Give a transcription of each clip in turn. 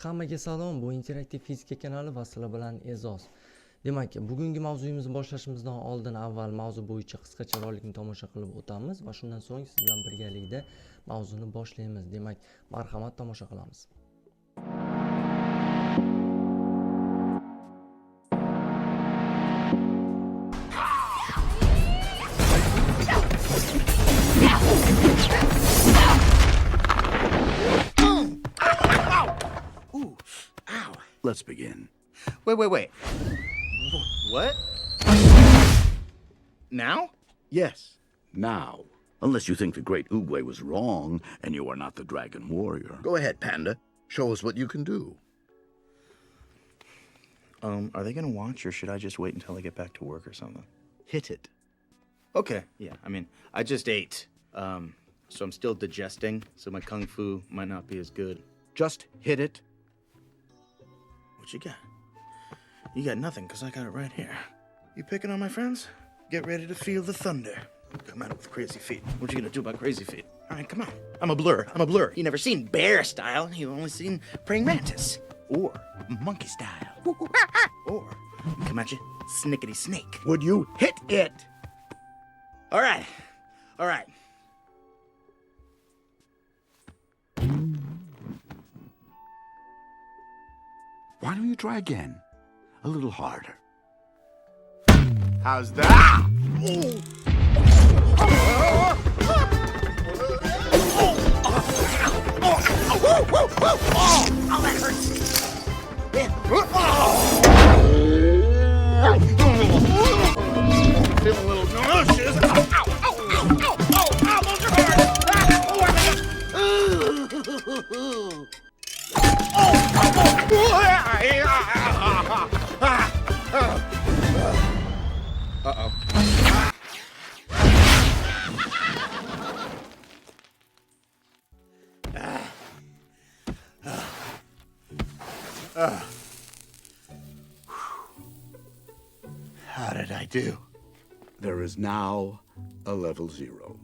Hammaga salom, bu interaktiv fizika kanali va sizlar bilan E'zoz. Demak, bugungi mavzuyimizni boshlashimizdan oldin avval mavzu bo'yicha qisqacha rolikni tomosha qilib o'tamiz va shundan so'ng siz bilan birgalikda mavzuni boshlaymiz. Demak, marhamat tomosha qilamiz. Let's begin. Wait, wait, wait. What? Now? Yes, now. Unless you think the great Oogway was wrong and you are not the dragon warrior. Go ahead, Panda. Show us what you can do. Um, are they gonna watch or should I just wait until I get back to work or something? Hit it. Okay, yeah, I mean, I just ate. Um, so I'm still digesting, so my kung fu might not be as good. Just hit it. What you got? You got nothing, because I got it right here. You picking on my friends? Get ready to feel the thunder. Come out with crazy feet. What you gonna do about crazy feet? All right, come on. I'm a blur. I'm a blur. You never seen bear style. You only seen praying mantis. Or monkey style. or come at you, snickety snake. Would you hit it? All right. All right. Why don't you try again? A little harder. How's that? Feel a little nauseous. Is now a level zero.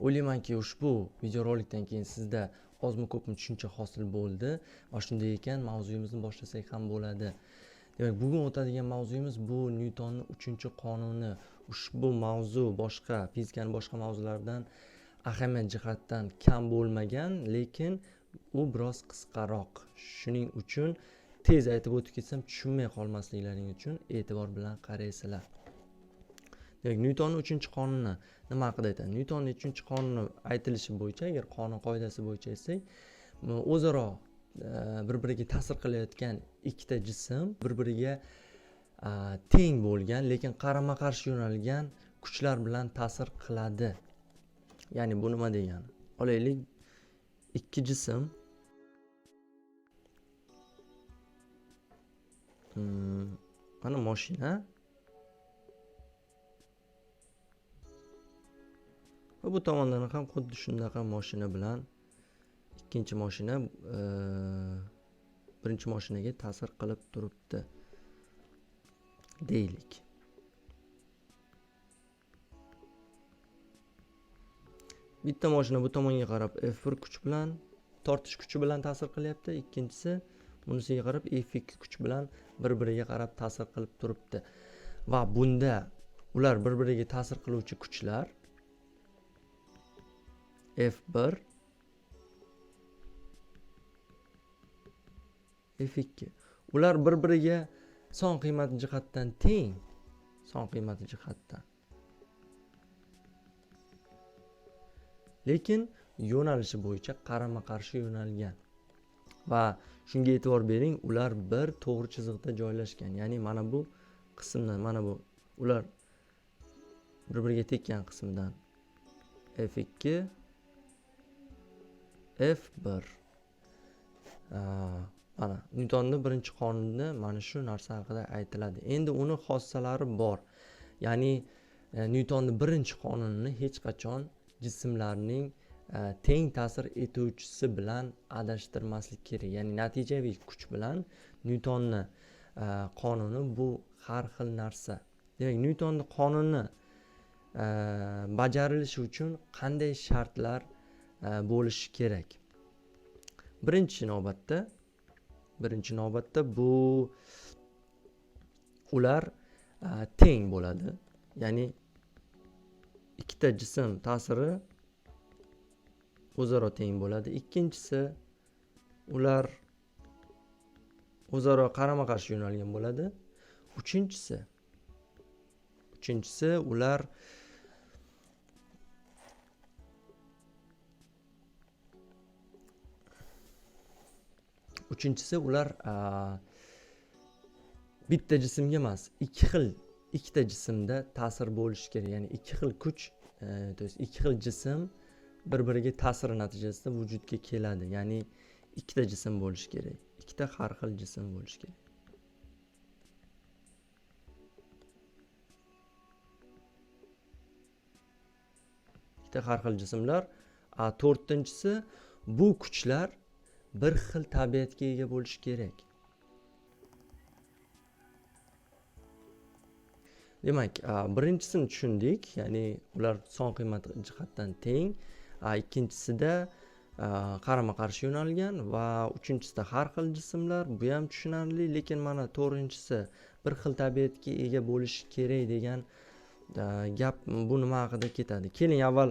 O'ylaymanki, ushbu videorolikdan keyin sizda ozmi ko'pmi tushuncha hosil bo'ldi va shunday ekan mavzuyimizni boshlasak ham bo'ladi. Demak, bugun o'tadigan mavzuyimiz bu Nyutonning 3-qonuni. Ushbu mavzu boshqa fizikaning boshqa mavzularidan ahamiyat jihatdan kam bo'lmagan, lekin u biroz qisqaroq. Shuning uchun tez aytib o'tib ketsam tushunmay qolmasliklaring uchun e'tibor bilan qaraysizlar. Demak, Nyutonning 3-qonuni nima haqida aytadi? Nyutonning 3-qonuni aytilishi bo'yicha, agar qonun qoidasi bo'yicha aytsak, o'zaro e, bir-biriga ta'sir qilayotgan ikkita jism bir-biriga e, teng bo'lgan, lekin qarama-qarshi yo'nalgan kuchlar bilan ta'sir qiladi. Ya'ni bu nima degani? Olaylik, ikki jism Hmm, mana mashina va bu tomondan ham xuddi shunaqa mashina bilan ikkinchi mashina e, birinchi mashinaga ta'sir qilib turibdi deylik. Bitta mashina bu tomonga qarab F1 kuch bilan tortish kuchi bilan ta'sir qilyapti. Ikkinchisi bunisiga qarab f ikki kuch bilan bir-biriga qarab ta'sir qilib turibdi. Va bunda ular bir-biriga ta'sir qiluvchi kuchlar F1 F2 ular bir-biriga son qiymati jihatdan teng son qiymati jihatdan lekin yo'nalishi bo'yicha qarama qarshi yo'nalgan va shunga e'tibor bering ular bir to'g'ri chiziqda joylashgan ya'ni mana bu qismdan mana bu ular bir biriga tekkan qismidan F2 F1 mana nyutonni birinchi qonunida mana shu narsa haqida aytiladi. Endi uni xossalari bor. Ya'ni e, nyutonni birinchi qonunini hech qachon jismlarning e, Э, teng ta'sir etuvchisi bilan adashtirmaslik kerak. Ya'ni natijaviy kuch bilan nyutonni e, qonuni bu har xil narsa. Demak, nyutonni qonuni e, bajarilishi uchun qanday shartlar e, bo'lishi kerak? birinchi navbatda birinchi navbatda bu ular teng bo'ladi ya'ni ikkita jism ta'siri o'zaro teng bo'ladi ikkinchisi ular o'zaro qarama qarshi yo'nalgan bo'ladi uchinchisi uchinchisi ular uchinchisi ular a, bitta jismga emas ikki xil ikkita jismda ta'sir bo'lishi kerak ya'ni ikki xil kuch e, то есть ikki xil jism bir biriga ta'siri natijasida vujudga keladi. Ya'ni ikkita jism bo'lishi kerak ikkita har xil jism bo'lishi kerak. İkkita har xil jismlar to'rtinchisi bu kuchlar bir xil tabiatga ega bo'lishi kerak. Demak birinchisini tushundik ya'ni ular son qiymat jihatdan teng ikkinchisida qarama qarshi yo'nalgan va uchinchisida har xil jismlar bu ham tushunarli lekin mana to'rtinchisi bir xil tabiatga ega bo'lishi kerak degan gap bu nima haqida ketadi. Keling avval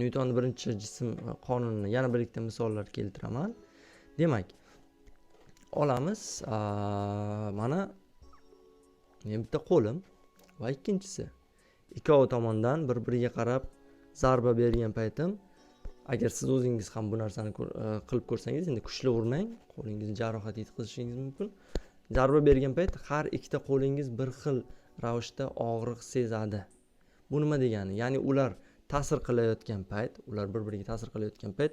nyutonni birinchi jism qonunini yana bir ikkita misollar keltiraman. Demak olamiz mana men bitta qo'lim va ikkinchisi. Ikkovi tomondan bir biriga qarab zarba bergan paytim agar siz o'zingiz ham bu narsani e, qilib ko'rsangiz endi kuchli urmang qo'lingizni jarohat yetkazishingiz mumkin. Zarba bergan payt har ikkita qo'lingiz bir xil ravishda og'riq sezadi. Bu nima degani ya'ni ular ta'sir qilayotgan payt ular bir biriga ta'sir qilayotgan payt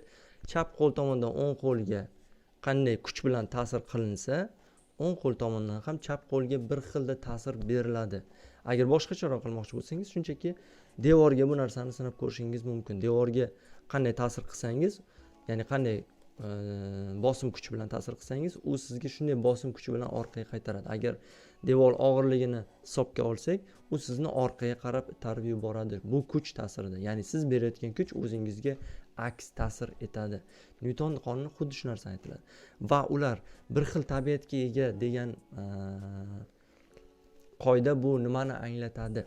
chap qo'l tomonidan o'ng qo'lga qanday kuch bilan ta'sir qilinsa o'ng qo'l tomonidan ham chap qo'lga bir xilda ta'sir beriladi. Agar boshqacharoq qilmoqchi bo'lsangiz shunchaki devorga bu narsani sinab ko'rishingiz mumkin. Devorga qanday ta'sir qilsangiz ya'ni qanday bosim kuchi bilan ta'sir qilsangiz u sizga shunday bosim kuchi bilan orqaga qaytaradi. Agar devor og'irligini hisobga olsak u sizni orqaga qarab itarib yuboradi. Bu kuch ta'sirida ya'ni siz berayotgan kuch o'zingizga aks ta'sir etadi. Nyuton qonuni xuddi shu narsani aytiladi. Va ular bir xil tabiatga ega degan qoida bu nimani anglatadi?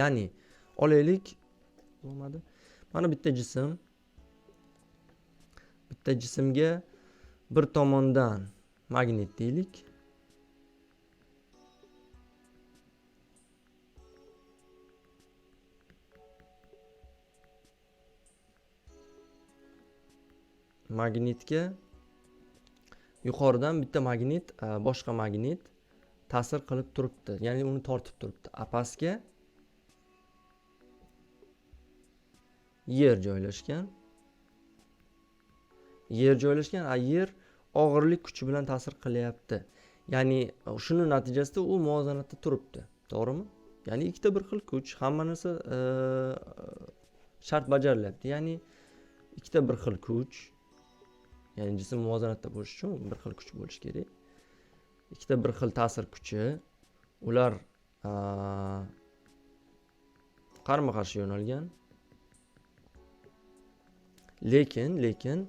Ya'ni olaylik bo'lmadi mana bitta jism bitta jismga bir tomondan magnit deylik magnitga yuqoridan bitta magnit a, boshqa magnit ta'sir qilib turibdi. Ya'ni uni tortib turibdi. A yer joylashgan. Yer joylashgan a yer og'irlik kuchi bilan ta'sir qilyapti. Ya'ni shuni natijasida u muvozanatda turibdi. To'g'rimi? Ya'ni ikkita bir xil kuch hamma narsa e, shart bajarilyapti ya'ni ikkita bir xil kuch ya'ni jism muvozanatda bo'lishi uchun bir xil kuch bo'lishi kerak. İkkita bir xil ta'sir kuchi ular qarama qarshi yo'nalgan lekin lekin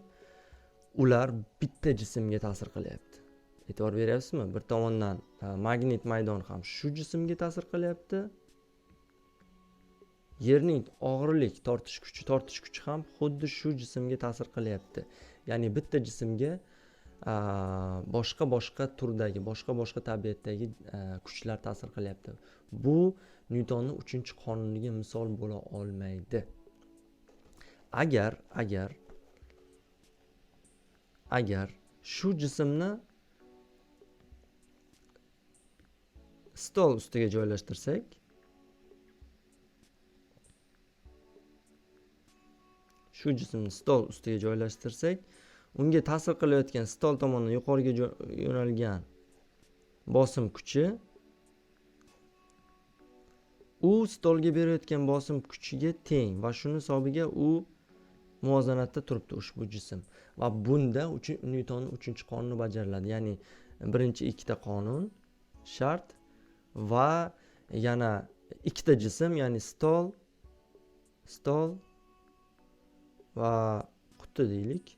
ular bitta jismga ta'sir qilyapti. E'tibor beryapsizmi? Bir tomondan magnit maydon ham shu jismga ta'sir qilyapti. Yerning og'irlik tortish kuchi tortish kuchi ham xuddi shu jismga ta'sir qilyapti. Ya'ni bitta jismga boshqa boshqa turdagi boshqa boshqa tabiatdagi kuchlar ta'sir qilyapti. Bu nyutonni uchinchi qonuniga misol bo'la olmaydi. Agar agar. Agar. Shu jismni stol ustiga joylashtirsak. Shu jismni stol ustiga joylashtirsak unga ta'sir qilayotgan stol tomonidan yuqoriga yo'nalgan bosim kuchi u stolga berayotgan bosim kuchiga teng va shuni hisobiga u muvozanatda turibdi ushbu jism. Va bunda nyutonni uchinchi qonuni bajariladi ya'ni birinchi ikkita qonun shart va yana ikkita jism ya'ni stol stol va quti deylik.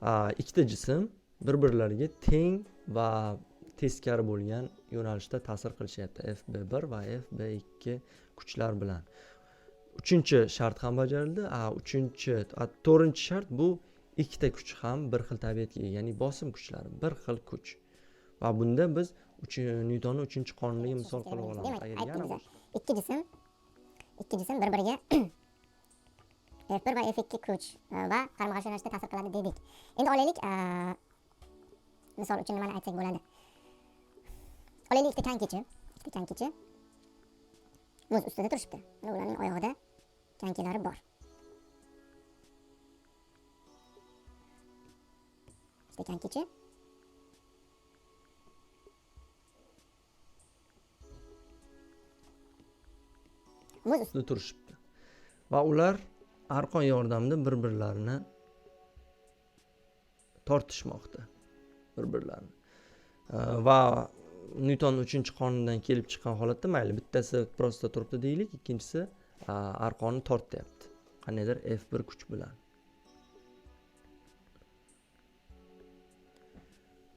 A, ikkita jism bir birlariga teng va teskari bo'lgan yo'nalishda ta'sir qilishyapti. Fb1 va fb2 kuchlar bilan uchinchi shart ham bajarildi a uchinchi to'rtinchi shart bu ikkita kuch ham bir xil tabiatga ega ya'ni bosim kuchlari bir xil kuch. Va bunda biz nyutonni uchinchi qonuniga misol qilib olamiz. boshqa- ikki jism ikki jism bir biriga f1 va f2 kuch e, va qarama qarshi yo'nalishda ta'sir qiladi dedik. Endi olaylik e, misol uchun nimani aytsak bo'ladi? Olaylik ikkita konkichi ikkita konkichi muz ustida turishibdi. Ularning oyog'ida konkilari bor ikkita konkichi muz. Ustida turishibdi. Va ular arqon yordamida bir birlarini tortishmoqda. Bir birlarini va nyuton uchinchi qonundan kelib chiqqan holatda mayli bittasi prosta turibdi deylik ikkinchisi arqonni tortyapti qandaydir f1 kuch bilan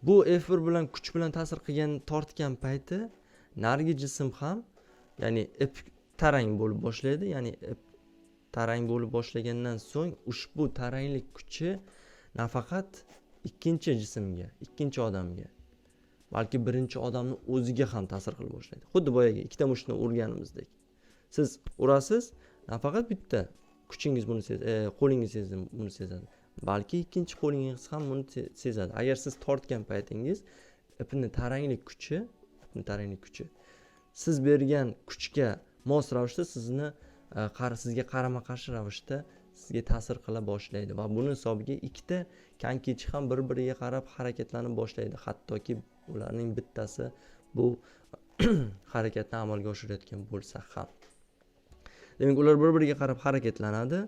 bu f1 bilan kuch bilan ta'sir qilgan tortgan payti narigi jism ham ya'ni ip tarang bo'lib boshlaydi. Ya'ni ip tarang bo'lib boshlagandan so'ng ushbu taranglik kuchi nafaqat ikkinchi jismga ikkinchi odamga balki birinchi odamni o'ziga ham ta'sir qila boshlaydi. Xuddi boyagi ikkita mushtni urganimizdek siz urasiz nafaqat bitta kuchingiz buni sezadi e, qo'lingiz sezadi buni sezadi. Balki ikkinchi qo'lingiz ham buni sezadi. Agar siz tortgan paytingiz ipni taranglik kuchi ipni taranglik kuchi. Siz bergan kuchga mos ravishda sizni e, qar- sizga qarama qarshi ravishda sizga ta'sir qila boshlaydi va buni hisobiga ikkita konkichi ham bir biriga qarab harakatlanib boshlaydi. Hattoki ularning bittasi bu harakatni amalga oshirayotgan bo'lsa ham. Demak ular bir biriga qarab harakatlanadi.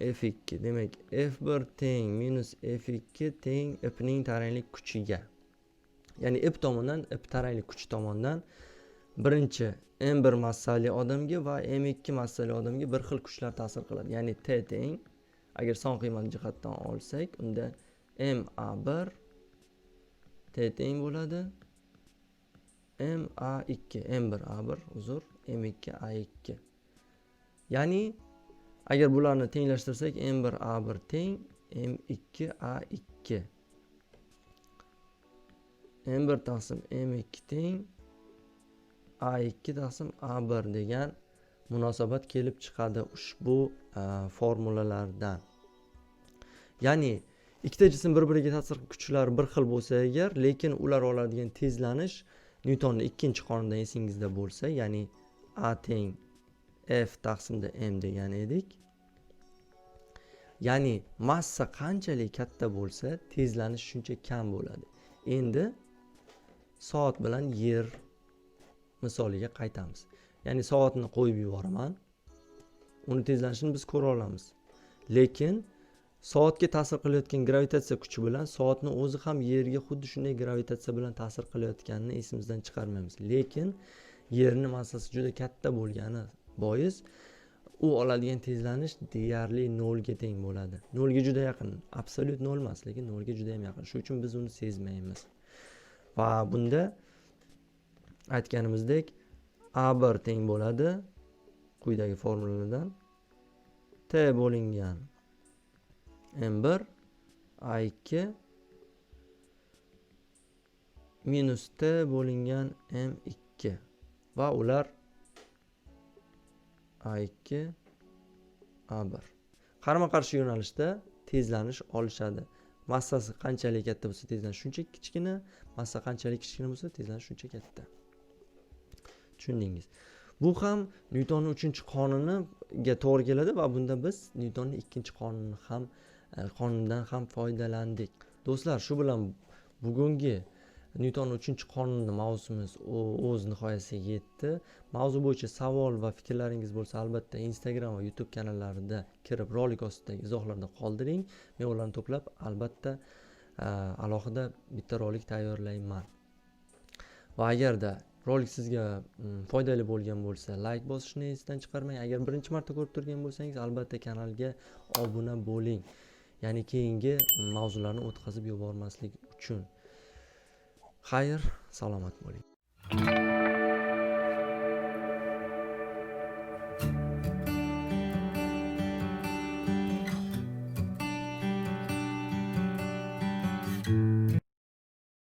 F2 demak f1 teng minus f2 teng ipning taranglik kuchiga. Ya'ni ip tomondan ip taranglik kuchi tomondan birinchi m1 massali odamga va m2 massali odamga bir xil kuchlar ta'sir qiladi. Ya'ni t teng agar son qiymat jihatdan olsak unda ma1 t teng bo'ladi ma2 m1 a1 uzr m2 a2 ya'ni agar bularni tenglashtirsak m1 a1 teng m2 a2 m1 taqsim m2 teng a2 taqsim a1 degan munosabat kelib chiqadi ushbu a, formulalardan. Ya'ni ikkita jism bir biriga ta'sir bir xil bo'lsa agar lekin ular oladigan tezlanish nyutonni ikkinchi qonundan esingizda bo'lsa ya'ni a teng f taqsimda m degan edik. Ya'ni massa qanchalik katta bo'lsa tezlanish shuncha kam bo'ladi. Endi soat bilan yer misoliga qaytamiz. Ya'ni soatni qo'yib yuboraman uni tezlanishini biz ko'ra olamiz lekin soatga ta'sir qilayotgan gravitatsiya kuchi bilan soatni o'zi ham yerga xuddi shunday gravitatsiya bilan ta'sir qilayotganini esimizdan chiqarmaymiz. Lekin yerni massasi juda katta bo'lgani bois u oladigan tezlanish deyarli nolga teng bo'ladi. Nolga juda yaqin absolyut nol emas lekin nolga juda yam yaqin. Shuning uchun biz uni sezmaymiz. Va bunda aytganimizdek a1 teng bo'ladi. Quyidagi formuladan t bo'lingan. M1 a2 minus t bo'lingan m2 va ular a2 a1 qarama qarshi yo'nalishda tezlanish olishadi. Massasi qanchalik katta bo'lsa tezlanish shuncha kichkina massa qanchalik kichkina bo'lsa tezlanish shuncha katta. Tushundingiz. Bu ham nyutonni uchinchi qonuniga to'g'ri keladi va bunda biz nyutonni ikkinchi qonunini ham qonundan ham foydalandik. Do'stlar shu bilan bugungi newton uchinchi qonuni mavzumiz o'z nihoyasiga yetdi. Mavzu bo'yicha savol va fikrlaringiz bo'lsa albatta instagram va youtube kanallarida kirib rolik ostidagi izohlarda qoldiring. Men ularni to'plab albatta alohida bitta rolik tayyorlayman. Va agarda rolik sizga foydali bo'lgan bo'lsa layk bosishni esdan chiqarmang. Agar birinchi marta ko'rib turgan bo'lsangiz albatta kanalga obuna bo'ling. Ya'ni keyingi mavzularni o'tkazib yubormaslik uchun. Xayr salomat bo'ling.